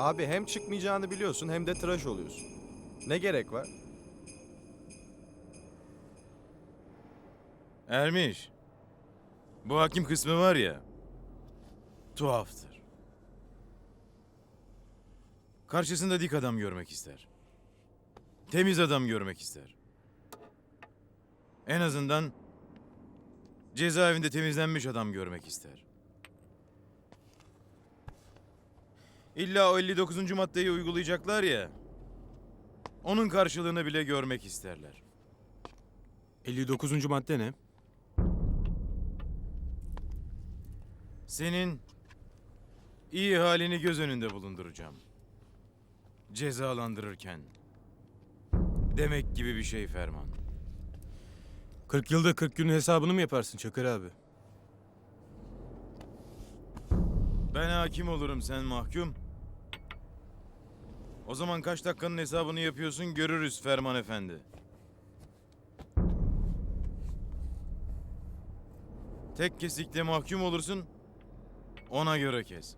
Abi hem çıkmayacağını biliyorsun hem de tıraş oluyorsun. Ne gerek var? Ermiş. Bu hakim kısmı var ya. Tuhaftır. Karşısında dik adam görmek ister. Temiz adam görmek ister. En azından cezaevinde temizlenmiş adam görmek ister. İlla o 59. maddeyi uygulayacaklar ya. Onun karşılığını bile görmek isterler. 59. madde ne? Senin iyi halini göz önünde bulunduracağım. Cezalandırırken. Demek gibi bir şey Ferman. 40 yılda 40 günün hesabını mı yaparsın Çakır abi? Hakim olurum sen mahkum. O zaman kaç dakikanın hesabını yapıyorsun görürüz Ferman Efendi. Tek kesikte mahkum olursun. Ona göre kes.